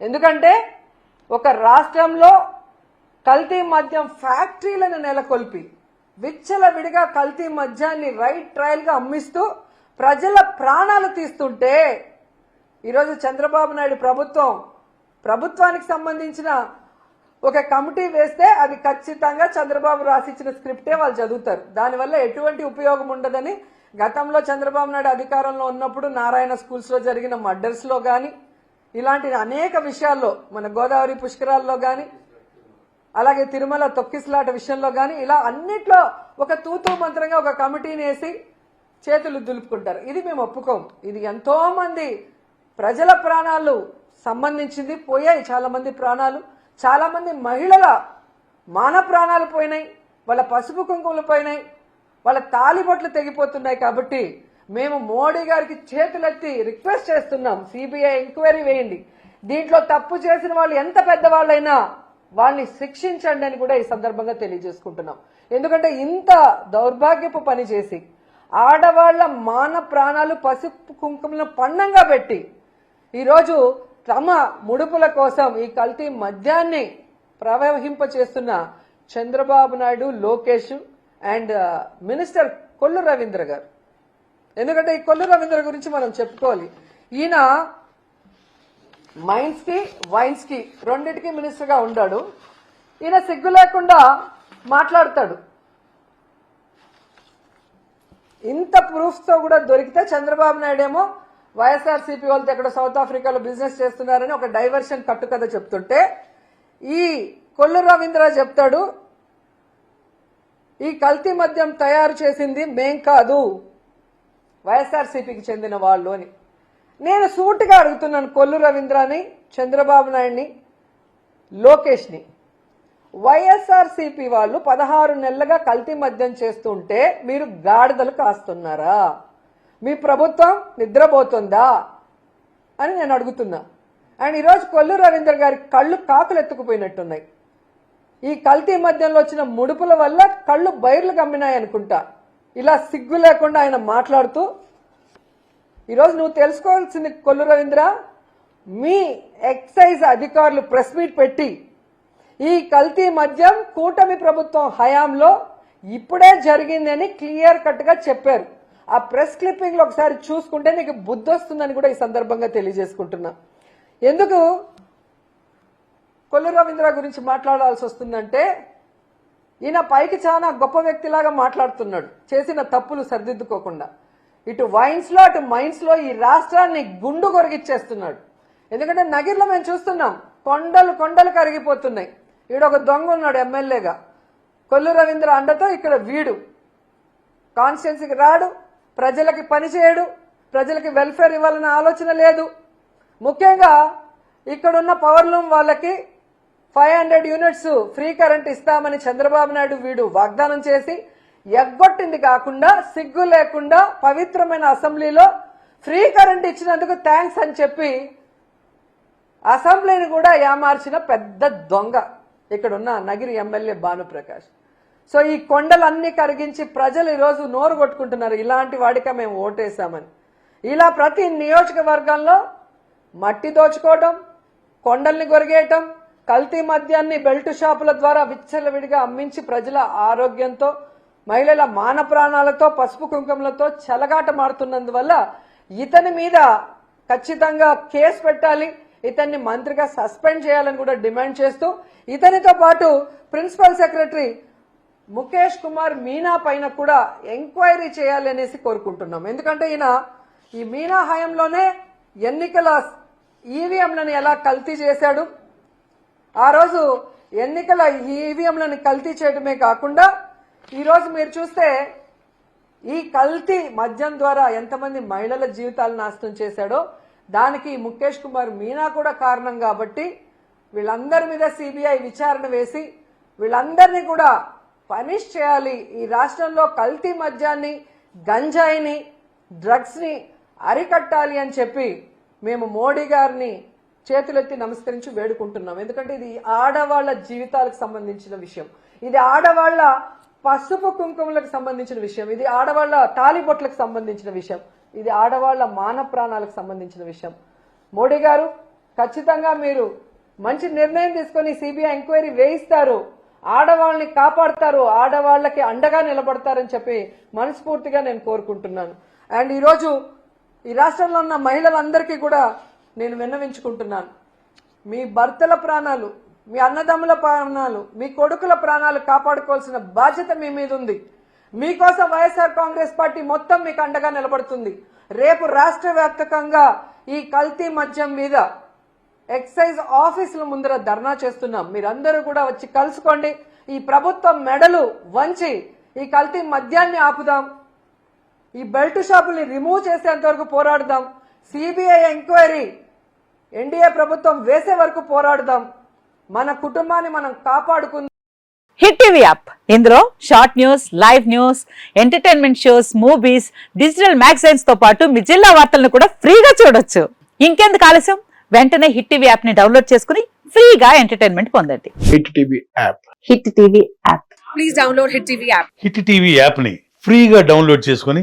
ఎందుకంటే ఒక రాష్ట్రంలో కల్తీ మద్యం ఫ్యాక్టరీలను నెలకొల్పి విచ్చలవిడిగా కల్తీ మద్యాన్ని రైట్ ట్రయల్గా అమ్మిస్తూ ప్రజల ప్రాణాలు తీస్తుంటే ఈరోజు చంద్రబాబు నాయుడు ప్రభుత్వం ప్రభుత్వానికి సంబంధించిన ఒక కమిటీ వేస్తే అది ఖచ్చితంగా చంద్రబాబు రాసిచ్చిన స్క్రిప్టే వాళ్ళు చదువుతారు. దానివల్ల ఎటువంటి ఉపయోగం ఉండదని గతంలో చంద్రబాబు నాయుడు అధికారంలో ఉన్నప్పుడు నారాయణ స్కూల్స్లో జరిగిన మర్డర్స్లో కానీ ఇలాంటి అనేక విషయాల్లో మన గోదావరి పుష్కరాల్లో కానీ అలాగే తిరుమల తొక్కిసలాట విషయంలో కానీ ఇలా అన్నిట్లో ఒక తూతూ మంత్రంగా ఒక కమిటీని వేసి చేతులు దులుపుకుంటారు. ఇది మేము ఒప్పుకోం. ఇది ఎంతోమంది ప్రజల ప్రాణాలు సంబంధించింది పోయాయి. చాలామంది ప్రాణాలు చాలామంది మహిళల మాన ప్రాణాలు పోయినాయి. వాళ్ళ పసుపు కుంకుమలు పోయినాయి. వాళ్ళ తాలిబొట్లు తెగిపోతున్నాయి కాబట్టి మేము మోడీ గారికి చేతులెత్తి రిక్వెస్ట్ చేస్తున్నాం. సిబిఐ ఎంక్వైరీ వేయండి. దీంట్లో తప్పు చేసిన వాళ్ళు ఎంత పెద్దవాళ్ళైనా వాళ్ళని శిక్షించండి అని కూడా ఈ సందర్భంగా తెలియజేసుకుంటున్నాం. ఎందుకంటే ఇంత దౌర్భాగ్యపు పని చేసి ఆడవాళ్ళ మాన ప్రాణాలు పసుపు కుంకుమలను పన్నంగా పెట్టి ఈరోజు తమ ముడుపుల కోసం ఈ కల్తీ మద్యాన్ని ప్రవహింప చేస్తున్న చంద్రబాబు నాయుడు లోకేష్ అండ్ మినిస్టర్ కొల్లు రవీంద్ర గారు. ఎందుకంటే ఈ కొల్లు రవీంద్ర గురించి మనం చెప్పుకోవాలి. ఈయన మైన్స్కి వైన్స్కి రెండింటికి మినిస్టర్గా ఈయన సిగ్గు లేకుండా మాట్లాడతాడు. ఇంత ప్రూఫ్తో కూడా దొరికితే చంద్రబాబు నాయుడు ఏమో వైఎస్ఆర్సీపీ వాళ్ళతో ఎక్కడ సౌత్ ఆఫ్రికాలో బిజినెస్ చేస్తున్నారని ఒక డైవర్షన్ కట్టుకథ చెప్తుంటే ఈ కొల్లు రవీంద్ర చెప్తాడు ఈ కల్తీ మద్యం తయారు చేసింది మేం కాదు. వైఎస్ఆర్సీపీకి చెందిన వాళ్ళు అని. నేను సూటిగా అడుగుతున్నాను కొల్లు రవీంద్రని చంద్రబాబు నాయుడిని లోకేష్ని. వైఎస్ఆర్సీపీ వాళ్ళు పదహారు నెలలుగా కల్తీ మద్యం చేస్తుంటే మీరు గాడిదలు కాస్తున్నారా? మీ ప్రభుత్వం నిద్రపోతుందా? అని నేను అడుగుతున్నా. అండ్ ఈరోజు కొల్లు రవీంద్ర గారి కళ్ళు కాకులు ఎత్తుకుపోయినట్టున్నాయి. ఈ కల్తీ మద్యంలో వచ్చిన ముడుపుల వల్ల కళ్ళు బైర్లు గమ్మినాయి అనుకుంటా ఇలా సిగ్గు లేకుండా ఆయన మాట్లాడుతూ ఈరోజు నువ్వు తెలుసుకోవాల్సింది కొల్లు రవీంద్ర మీ ఎక్సైజ్ అధికారులు ప్రెస్ మీట్ పెట్టి ఈ కల్తీ మద్యం కూటమి ప్రభుత్వం హయాంలో ఇప్పుడే జరిగిందని క్లియర్ కట్గా చెప్పారు. ఆ ప్రెస్ క్లిప్పింగ్లో ఒకసారి చూసుకుంటే నీకు బుద్ధి వస్తుందని కూడా ఈ సందర్భంగా తెలియజేసుకుంటున్నా. ఎందుకు కొల్లు రవీంద్ర గురించి మాట్లాడాల్సి వస్తుందంటే ఈయన పైకి చాలా గొప్ప వ్యక్తిలాగా మాట్లాడుతున్నాడు. చేసిన తప్పులు సరిదిద్దుకోకుండా. ఇటు వైన్స్లో అటు మైన్స్లో ఈ రాష్ట్రాన్ని గుండు కొరిగిచ్చేస్తున్నాడు. ఎందుకంటే నగిర్లో మేము చూస్తున్నాం కొండలు కొండలు కరిగిపోతున్నాయి. ఈడ ఒక దొంగ ఉన్నాడు ఎమ్మెల్యేగా. కొల్లు రవీంద్ర అండతో ఇక్కడ వీడు. కాన్స్టిట్యున్సీకి రాడు ప్రజలకి పని చేయడు ప్రజలకి వెల్ఫేర్ ఇవ్వాలన్న ఆలోచన లేదు. ముఖ్యంగా ఇక్కడున్న పవర్లూమ్ వాళ్ళకి five hundred units free current ఇస్తామని చంద్రబాబు నాయుడు వీడు వాగ్దానం చేసి ఎగ్గొట్టింది కాకుండా సిగ్గు లేకుండా పవిత్రమైన అసెంబ్లీలో ఫ్రీ కరెంట్ ఇచ్చినందుకు థ్యాంక్స్ అని చెప్పి అసెంబ్లీని కూడా ఏమార్చిన పెద్ద దొంగ ఇక్కడున్న నగిరి ఎమ్మెల్యే భానుప్రకాష్. సో ఈ కొండలన్నీ కరిగించి ప్రజలు ఈరోజు నోరు కొట్టుకుంటున్నారు. ఇలాంటి వాడిక మేము ఓటేశామని. ఇలా ప్రతి నియోజకవర్గంలో మట్టి దోచుకోవటం కొండల్ని కొరిగేయటం కల్తీ మద్యాన్ని బెల్ట్ షాపుల ద్వారా విచ్చలవిడిగా అమ్మించి ప్రజల ఆరోగ్యంతో మహిళల మాన ప్రాణాలతో పసుపు కుంకుమలతో చెలగాట మారుతున్నందువల్ల ఇతని మీద ఖచ్చితంగా కేసు పెట్టాలి ఇతన్ని మంత్రిగా సస్పెండ్ చేయాలని కూడా డిమాండ్ చేస్తూ ఇతనితో పాటు ప్రిన్సిపల్ సెక్రటరీ ముఖేష్ కుమార్ మీనా పైన కూడా ఎంక్వైరీ చేయాలి అనేసి కోరుకుంటున్నాం. ఎందుకంటే ఈయన ఈ మీనా హయంలోనే ఎన్నికల ఈవీఎంలను ఎలా కల్తీ చేశాడు ఆ రోజు ఎన్నికల ఈవీఎంలను కల్తీ చేయడమే కాకుండా ఈరోజు మీరు చూస్తే ఈ కల్తీ మద్యం ద్వారా ఎంతమంది మహిళల జీవితాలు నాశనం చేశాడో దానికి ముఖేష్ కుమార్ మీనా కూడా కారణం కాబట్టి వీళ్ళందరి మీద సిబిఐ విచారణ వేసి వీళ్ళందరినీ కూడా పనిష్ చేయాలి. ఈ రాష్ట్రంలో కల్తీ మద్యాన్ని గంజాయిని డ్రగ్స్ని అరికట్టాలి అని చెప్పి మేము మోడీ గారిని చేతులెత్తి నమస్కరించి వేడుకుంటున్నాం. ఎందుకంటే ఇది ఆడవాళ్ళ జీవితాలకు సంబంధించిన విషయం. ఇది ఆడవాళ్ళ పసుపు కుంకుమలకు సంబంధించిన విషయం. ఇది ఆడవాళ్ళ తాలిబొట్లకు సంబంధించిన విషయం. ఇది ఆడవాళ్ళ మాన ప్రాణాలకు సంబంధించిన విషయం. మోడీ గారు ఖచ్చితంగా మీరు మంచి నిర్ణయం తీసుకొని సిబిఐ ఎంక్వైరీ వేయిస్తారు. ఆడవాళ్ళని కాపాడతారు. ఆడవాళ్ళకి అండగా నిలబడతారని చెప్పి మనస్ఫూర్తిగా నేను కోరుకుంటున్నాను. అండ్ ఈరోజు ఈ రాష్ట్రంలో ఉన్న మహిళలందరికీ కూడా నేను విన్నవించుకుంటున్నాను. మీ భర్తల ప్రాణాలు మీ అన్నదమ్ముల ప్రాణాలు మీ కొడుకుల ప్రాణాలు కాపాడుకోవాల్సిన బాధ్యత మీ మీద ఉంది. మీకోసం వైఎస్ఆర్ కాంగ్రెస్ పార్టీ మొత్తం మీకు అండగా నిలబడుతుంది. రేపు రాష్ట్ర వ్యాప్తకంగా ఈ కల్తీ మద్యం మీద ఎక్సైజ్ ఆఫీసుల ముందర ధర్నా చేస్తున్నాం. మీరందరూ కూడా వచ్చి కలుసుకోండి. ఈ ప్రభుత్వం మెడలు వంచి ఈ కల్తీ మద్యాన్ని ఆపుదాం. ఈ బెల్ట్ షాపుల్ని రిమూవ్ చేసేంత వరకు పోరాడుదాం. సిబిఐ ఎంక్వైరీ ఎన్డీఏ ప్రభుత్వం వేసే వరకు పోరాడదాం. మన కుటుంబాన్ని మనం కాపాడుకుందాం. Hit TV app. ఇందులో short news live news entertainment shows movies digital మ్యాగజైన్స్తో పాటు మీ జిల్లా వార్తలను కూడా ఫ్రీగా చూడొచ్చు. ఇంకెందుకు ఆలస్యం? వెంటనే హిట్ టీవీ యాప్ని డౌన్లోడ్ చేసుకుని ఫ్రీగా ఎంటర్టైన్మెంట్ పొందండి. Hit TV app. Hit TV app. Hit TV యాప్ని ఫ్రీగా డౌన్లోడ్ చేసుకొని